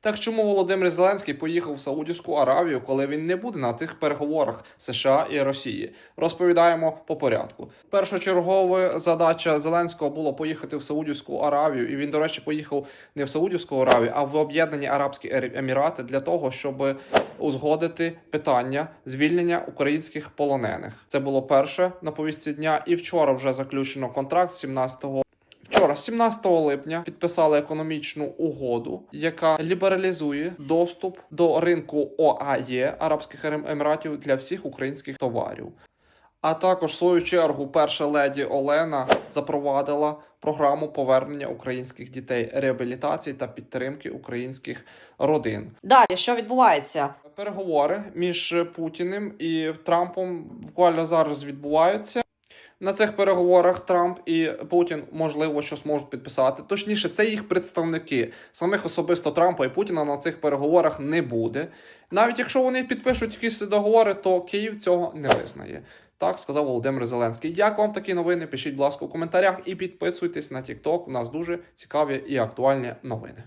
Так чому Володимир Зеленський поїхав в Саудівську Аравію, коли він не буде на тих переговорах США і Росії? Розповідаємо по порядку. Першочергова задача Зеленського було поїхати в Саудівську Аравію, і він, до речі, поїхав не в Саудівську Аравію, а в Об'єднані Арабські Емірати для того, щоб узгодити питання звільнення українських полонених. Це було перше на повістці дня, і вчора вже заключено контракт 17 Вчора, 17 липня, підписали економічну угоду, яка лібералізує доступ до ринку ОАЄ Арабських Ем- Еміратів для всіх українських товарів. А також, в свою чергу, перша леді Олена запровадила програму повернення українських дітей, реабілітації та підтримки українських родин. Далі, що відбувається? Переговори між Путіним і Трампом буквально зараз відбуваються. На цих переговорах Трамп і Путін можливо що зможуть підписати. Точніше, це їх представники. Самих особисто Трампа і Путіна на цих переговорах не буде. Навіть якщо вони підпишуть якісь договори, то Київ цього не визнає. Так сказав Володимир Зеленський. Як вам такі новини? Пишіть, будь ласка, у коментарях і підписуйтесь на TikTok. У нас дуже цікаві і актуальні новини.